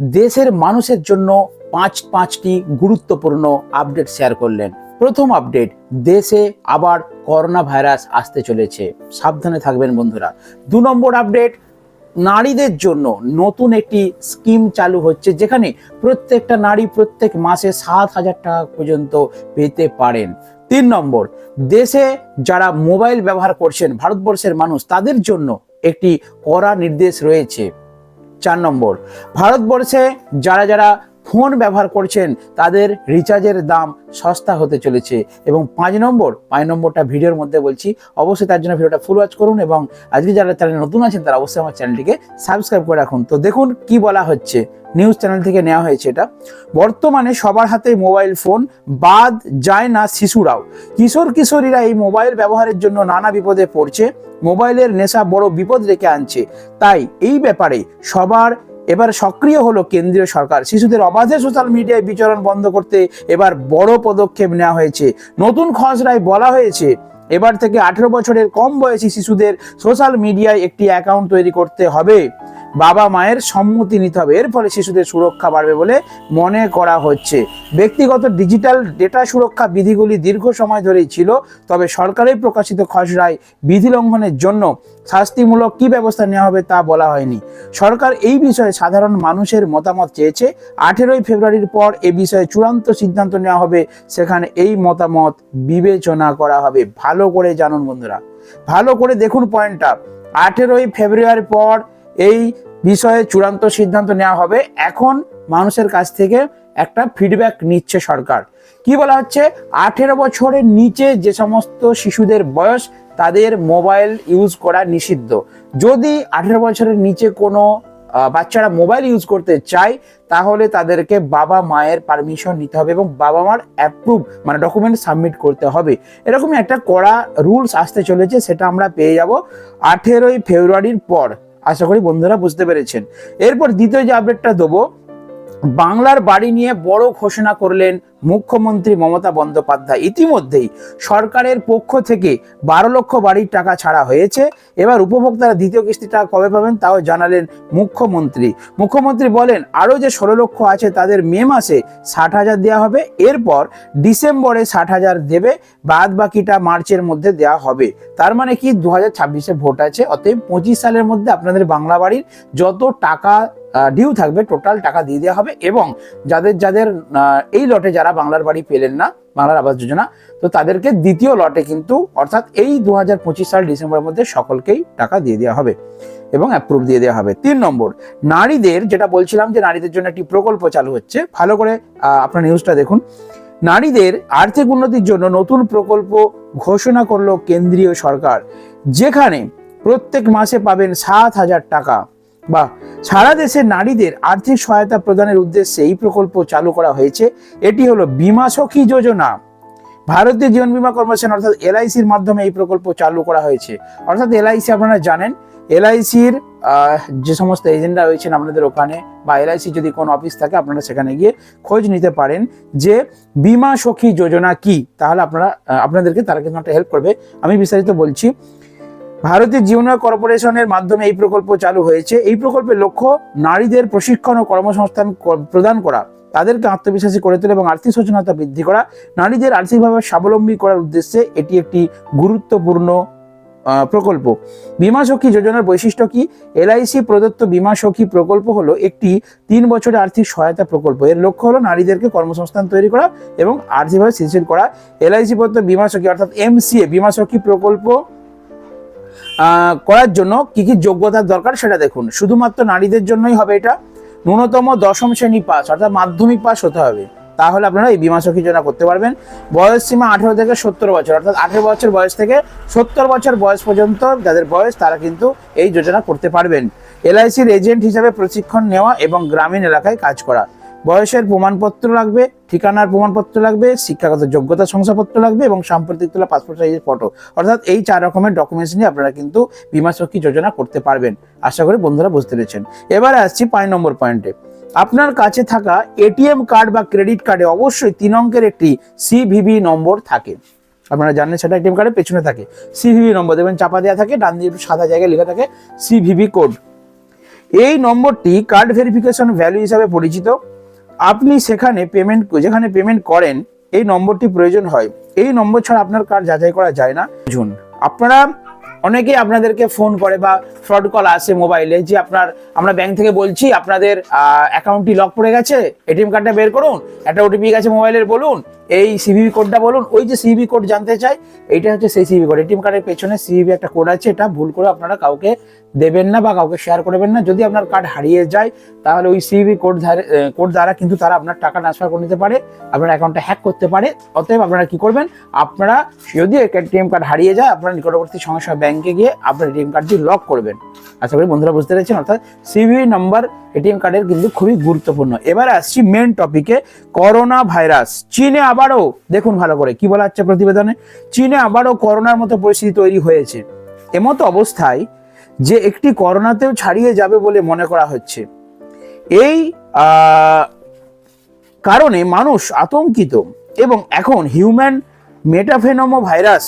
দেশের মানুষের জন্য পাঁচ পাঁচটি গুরুত্বপূর্ণ আপডেট শেয়ার করলেন। প্রথম আপডেট, দেশে আবার করোনা ভাইরাস আসতে চলেছে। সাবধানে থাকবেন বন্ধুরা। দু নম্বর আপডেট, নারীদের জন্য নতুন একটি স্কিম চালু হচ্ছে, যেখানে প্রত্যেকটা নারী প্রত্যেক মাসে সাত হাজার টাকা পর্যন্ত পেতে পারেন। তিন নম্বর, দেশে যারা মোবাইল ব্যবহার করছেন, ভারতবর্ষের মানুষ, তাদের জন্য একটি কড়া নির্দেশ রয়েছে। চার নম্বর। ভারতবর্ষে যারা যারা ফোন ব্যবহার করছেন, তাদের রিচার্জের দাম সস্তা হতে চলেছে। এবং পাঁচ নম্বর, পাঁচ নম্বরটা ভিডিওর মধ্যে বলছি, অবশ্যই তার জন্য ভিডিওটা ফুল ওয়াচ করুন এবং আজকে যারা চ্যানেলে নতুন আছেন, তারা অবশ্যই আমার চ্যানেলটিকে সাবস্ক্রাইব করে রাখুন। তো দেখুন কি বলা হচ্ছে নিউজ চ্যানেল থেকে নেওয়া হয়েছে এটা। বর্তমানে সবার হাতে মোবাইল ফোন বাদ যায় না শিশুরাও। কিশোর কিশোরীরা এই মোবাইল ব্যবহারের জন্য নানা বিপদে পড়ছে। মোবাইলের নেশা বড় বিপদ রেখে আনছে। তাই এই ব্যাপারে সবার এবার সক্রিয় হলো কেন্দ্রীয় সরকার। শিশুদের অবাধে সোশ্যাল মিডিয়ায় বিচরণ বন্ধ করতে এবার বড় পদক্ষেপ নেওয়া হয়েছে। নতুন খসড়ায় বলা হয়েছে, এবার থেকে আঠেরো বছরের কম বয়সী শিশুদের সোশ্যাল মিডিয়ায় একটি অ্যাকাউন্ট তৈরি করতে হবে। বাবা মায়ের সম্মতি নিতে হবে। এর ফলে শিশুদের সুরক্ষা বাড়বে বলে মনে করা হচ্ছে। ব্যক্তিগত ডিজিটাল ডেটা সুরক্ষা বিধিগুলি দীর্ঘ সময় ধরেই ছিল, তবে সরকারের প্রকাশিত খসড়ায় বিধি লঙ্ঘনের জন্য শাস্তিমূলক কি ব্যবস্থা নেওয়া হবে তা বলা হয়নি। সরকার এই বিষয়ে সাধারণ মানুষের মতামত চেয়েছে। আঠেরোই ফেব্রুয়ারির পর এ বিষয়ে চূড়ান্ত সিদ্ধান্ত নেওয়া হবে, সেখানে এই মতামত বিবেচনা করা হবে। ভালো করে জানুন বন্ধুরা। ভালো করে দেখুন পয়েন্টটা আঠেরোই ফেব্রুয়ারির পর এই বিষয়ে চূড়ান্ত সিদ্ধান্ত নেওয়া হবে। এখন মানুষের কাছ থেকে একটা ফিডব্যাক নিচ্ছে সরকার। কি বলা হচ্ছে? আঠেরো বছরের নিচে যে সমস্ত শিশুদের বয়স, তাদের মোবাইল ইউজ করা নিষিদ্ধ। যদি আঠেরো বছরের নিচে কোনো বাচ্চারা মোবাইল ইউজ করতে চায়, তাহলে তাদেরকে বাবা মায়ের পারমিশন নিতে হবে এবং বাবা মার অ্যাপ্রুভ মানে ডকুমেন্ট সাবমিট করতে হবে। এরকমই একটা কড়া রুলস আসতে চলেছে, সেটা আমরা পেয়ে যাব। আঠেরোই ফেব্রুয়ারির পর আশা করি বন্ধুরা বুঝতে পেরেছেন। এরপর দ্বিতীয় যে আপডেটটা দেবো, বাংলার বাড়ি নিয়ে বড় ঘোষণা করলেন মুখ্যমন্ত্রী মমতা বন্দ্যোপাধ্যায় ইতিমধ্যেই সরকারের পক্ষ থেকে বারো লক্ষ বাড়ির টাকা ছাড়া হয়েছে। এবার উপভোক্তারা দ্বিতীয় কিস্তি টাকা কবে পাবেন তাও জানালেন মুখ্যমন্ত্রী। মুখ্যমন্ত্রী বলেন, আরও যে ষোলো লক্ষ আছে তাদের মে মাসে ষাট হাজার দেওয়া হবে, এরপর ডিসেম্বরে ষাট হাজার দেবে, বাদ বাকিটা মার্চের মধ্যে দেওয়া হবে। তার মানে কি দু হাজার ছাব্বিশে ভোট আছে, অতএব পঁচিশ সালের মধ্যে আপনাদের বাংলা বাড়ির যত টাকা ডিউ থাকবে টোটাল টাকা দিয়ে দেওয়া হবে এবং যাদের যাদের এই লটে যারা বাংলার বাড়ি পেলেন না, বাংলার আবাস যোজনা। তো তাদেরকে দ্বিতীয় লটে কিন্তু, অর্থাৎ এই দু হাজার পঁচিশ সাল ডিসেম্বরের মধ্যে সকলকেই টাকা দিয়ে দেওয়া হবে এবং অ্যাপ্রুভ দিয়ে দেওয়া হবে। তিন নম্বর, নারীদের যেটা বলছিলাম যে নারীদের জন্য একটি প্রকল্প চালু হচ্ছে, ভালো করে আপনার নিউজটা দেখুন। নারীদের আর্থিক উন্নতির জন্য নতুন প্রকল্প ঘোষণা করল কেন্দ্রীয় সরকার, যেখানে প্রত্যেক মাসে পাবেন সাত হাজার টাকা। বা সারা দেশে নারীদের আর্থিক সহায়তা প্রদানের উদ্দেশ্যে এই প্রকল্প চালু করা হয়েছে। এটি হলো বীমা সখী যোজনা। ভারতীয় জীবন বিমা কর্পোরেশন অর্থাৎ এলআইসির মাধ্যমে এই প্রকল্প চালু করা হয়েছে। অর্থাৎ এলআইসি আপনারা জানেন, এলআইসির যে সমস্ত এজেন্টরা রয়েছেন আপনাদের ওখানে বা এলআইসি যদি কোনো অফিস থাকে, আপনারা সেখানে গিয়ে খোঁজ নিতে পারেন যে বীমা সখী যোজনা কি। তাহলে আপনারা আপনাদেরকে তারা কিন্তু একটা হেল্প করবে। আমি বিস্তারিত বলছি ভারতীয় জীবন কর্পোরেশনের মাধ্যমে এই প্রকল্প চালু হয়েছে। এই প্রকল্পের লক্ষ্য নারীদের প্রশিক্ষণ ও কর্মসংস্থান প্রদান করা, তাদেরকে আত্মবিশ্বাসী করে তোলা এবং আর্থিক সচেতনতা বৃদ্ধি করা। নারীদের আর্থিকভাবে স্বাবলম্বী করার উদ্দেশ্যে এটি একটি গুরুত্বপূর্ণ প্রকল্প। বীমা সখী যোজনার বৈশিষ্ট্য কি? এলআইসি প্রদত্ত বীমা সখী প্রকল্প হলো একটি তিন বছরের আর্থিক সহায়তা প্রকল্প। এর লক্ষ্য হলো নারীদেরকে কর্মসংস্থান তৈরি করা এবং আর্থিকভাবে স্থিতিশীল করা। এলআইসি প্রদত্ত বিমা সখী অর্থাৎ এমসিএ বীমা সখী প্রকল্প করার জন্য কি কি যোগ্যতার দরকার সেটা দেখুন। শুধুমাত্র নারীদের জন্যই হবে এটা। ন্যূনতম দশম শ্রেণি পাস, অর্থাৎ মাধ্যমিক পাস হতে হবে। তাহলে আপনারা এই বীমা সখী যোজনা করতে পারবেন। বয়স সীমা আঠেরো থেকে সত্তর বছর, অর্থাৎ আঠেরো বছর বয়স থেকে সত্তর বছর বয়স পর্যন্ত যাদের বয়স, তারা কিন্তু এই যোজনা করতে পারবেন। এলআইসির এজেন্ট হিসাবে প্রশিক্ষণ নেওয়া এবং গ্রামীণ এলাকায় কাজ করা। বয়সের প্রমাণপত্র লাগবে, ঠিকানার প্রমাণপত্র লাগবে, শিক্ষাগত যোগ্যতা শংসাপত্র লাগবে এবং সাম্প্রতিক তোলা পাসপোর্ট সাইজের ফটো অর্থাৎ এই চার রকমের ডকুমেন্টস নিয়ে আপনারা কিন্তু বীমা সখী যোজনা করতে পারবেন। আশা করি বন্ধুরা বুঝতে পেরেছেন। এবারে আসছি পাঁচ নম্বর পয়েন্টে আপনার কাছে থাকা এটিএম কার্ড বা ক্রেডিট কার্ডে অবশ্যই তিন অঙ্কের একটি সিভিভি নম্বর থাকে। আপনারা জানেন সেটা এটিএম কার্ডের পেছনে থাকে। সিভিভি নম্বর দেখবেন চাপা দেওয়া থাকে, ডান দিয়ে সাদা জায়গায় লেখা থাকে সিভিভি কোড এই নম্বরটি কার্ড ভেরিফিকেশন ভ্যালু হিসাবে পরিচিত। আপনি সেখানে পেমেন্ট যেখানে পেমেন্ট করেন, এই নম্বরটি প্রয়োজন হয়। এই নম্বর ছাড়া আপনার কার্ড যাচাই করা যায় না। বুঝুন, আপনারা অনেকেই আপনাদেরকে ফোন করে বা ফ্রড কল আসে মোবাইলে যে আপনার, আমরা ব্যাংক থেকে বলছি, আপনাদের অ্যাকাউন্টটি লক পড়ে গেছে এটিএম কার্ডটা বের করুন, একটা ওটিপি গেছে মোবাইলের বলুন, এই সিভিভি কোডটা বলুন, ওই যে সিভিভি কোড জানতে চাই, এইটা হচ্ছে সেই সিভিভি কোড এটিএম কার্ডের পেছনে সিভিভি একটা কোড আছে, এটা ভুল করে আপনারা কাউকে দেবেন না বা কাউকে শেয়ার করবেন না, যদি আপনার কার্ড হারিয়ে যায়, তাহলে ওই সিভিভি কোড কোড দ্বারা কিন্তু তারা আপনার টাকা ট্রান্সফার করে নিতে পারে, আপনার অ্যাকাউন্টটা হ্যাক করতে পারে, অতএব আপনারা কি করবেন, আপনারা যদি এটিএম কার্ড হারিয়ে যায়, আপনার নিকটবর্তী সঙ্গে সঙ্গে ব্যাংকে গিয়ে আপনার এটিএম কার্ডটি লক করবেন। আশা করি বন্ধুরা বুঝতে পেরেছেন, অর্থাৎ সিভিভি নাম্বার এটিএম কার্ডের কিন্তু খুবই গুরুত্বপূর্ণ। এবার আসছি মেন টপিকে করোনা ভাইরাস চীনে আবারও, দেখুন ভালো করে, কি বলা হচ্ছে প্রতিবেদনে? চীনে আবারও করোনার মতো পরিস্থিতি তৈরি হয়েছে। এমতো অবস্থায় যে একটি করোনাতেও ছাড়িয়ে যাবে বলে মনে করা হচ্ছে। এই কারণে মানুষ আতঙ্কিত। এবং এখন হিউম্যান মেটাফেনোমো ভাইরাস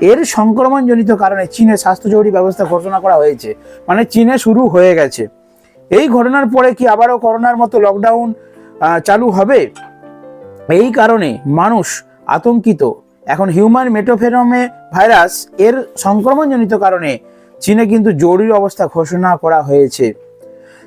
এর সংক্রমণজনিত কারণে চীনে স্বাস্থ্য জরুরি ব্যবস্থা ঘোষণা করা হয়েছে। মানে চীনে শুরু হয়ে গেছে। এই ঘটনার পরে কি আবারও করোনার মতো লকডাউন চালু হবে? এই কারণে মানুষ আতঙ্কিত। এখন হিউম্যান মেটোফেরমে ভাইরাস এর সংক্রমণজনিত কারণে চীনে কিন্তু জরুরি অবস্থা ঘোষণা করা হয়েছে।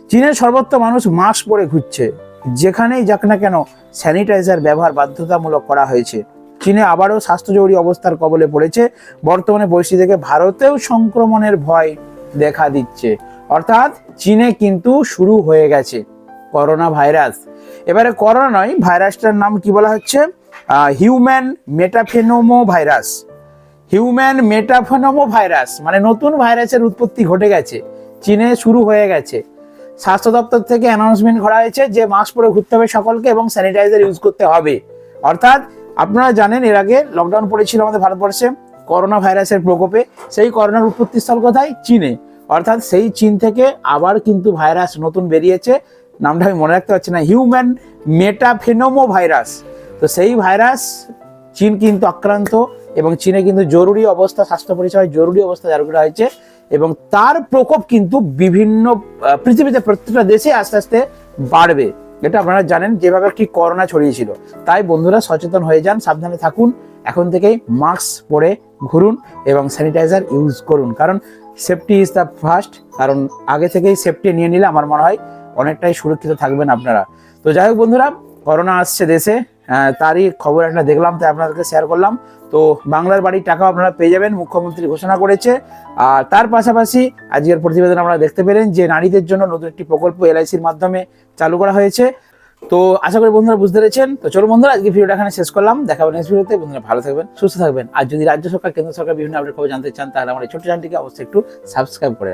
চীনের সর্বত্র মানুষ মাস্ক পরে ঘুরছে। যেখানেই যাক না কেন স্যানিটাইজার ব্যবহার বাধ্যতামূলক করা হয়েছে। চীনে আবারও স্বাস্থ্য জরুরি অবস্থার কবলে পড়েছে। বর্তমানে পরিস্থিতি থেকে ভারতেও সংক্রমণের ভয় দেখা দিচ্ছে। অর্থাৎ চীনে কিন্তু শুরু হয়ে গেছে করোনা ভাইরাস। এবারে করোনা নয়, ভাইরাসটার নাম কি বলা হচ্ছে? হিউম্যান মেটাফেনোমো ভাইরাস হিউম্যান মেটাফেনোমো ভাইরাস মানে নতুন ভাইরাসের উৎপত্তি ঘটে গেছে, চীনে শুরু হয়ে গেছে। স্বাস্থ্য দপ্তর থেকে অ্যানাউন্সমেন্ট করা হয়েছে যে মাস্ক পরে ঘুরতে হবে সকলকে এবং স্যানিটাইজার ইউজ করতে হবে। অর্থাৎ আপনারা জানেন, এর আগে লকডাউন পড়েছিল আমাদের ভারতবর্ষে করোনা ভাইরাসের প্রকোপে। সেই করোনার উৎপত্তিস্থল কোথায়? চীনে। অর্থাৎ সেই চীন থেকে আবার কিন্তু ভাইরাস নতুন বেরিয়েছে। নামটা আমি মনে রাখতে পারছি না। হিউম্যান মেটাফেনোমো ভাইরাস তো সেই ভাইরাস চীন কিন্তু আক্রান্ত এবং চীনে কিন্তু জরুরি অবস্থা, স্বাস্থ্য পরিষেবায় জরুরি অবস্থা জারি করা হয়েছে এবং তার প্রকোপ কিন্তু বিভিন্ন পৃথিবীতে প্রত্যেকটা দেশে আস্তে আস্তে বাড়বে। এটা আপনারা জানেন যেভাবে কি করোনা ছড়িয়েছিল। তাই বন্ধুরা সচেতন হয়ে যান, সাবধানে থাকুন, এখন থেকেই মাস্ক পরে ঘুরুন এবং স্যানিটাইজার ইউজ করুন। কারণ সেফটি ইজ দ্য ফার্স্ট, কারণ আগে থেকেই সেফটি নিয়ে নিলে আমার মনে হয় অনেকটাই সুরক্ষিত থাকবেন আপনারা। তো যাই হোক বন্ধুরা, করোনা আসছে দেশে তারই খবর একটা দেখলাম, তাই আপনাদেরকে শেয়ার করলাম। তো বাংলার বাড়ির টাকাও আপনারা পেয়ে যাবেন, মুখ্যমন্ত্রী ঘোষণা করেছে। আর তার পাশাপাশি আজকের প্রতিবেদন আমরা দেখতে পেলেন যে, নারীদের জন্য নতুন একটি প্রকল্প এলআইসির মাধ্যমে চালু করা হয়েছে। তো আশা করি বন্ধুরা বুঝতে পেরেছেন। তো চলো বন্ধুরা, আজকে ভিডিওটা এখানে শেষ করলাম। দেখাবেন নেক্সট ভিডিওতে। বন্ধুরা ভালো থাকবেন, সুস্থ থাকবেন। আর যদি রাজ্য সরকার, কেন্দ্র সরকার বিভিন্ন আপডেট খবর জানতে চান, তাহলে আমার এই ছোট্ট চ্যানেলটিকে অবশ্যই একটু সাবস্ক্রাইব করে।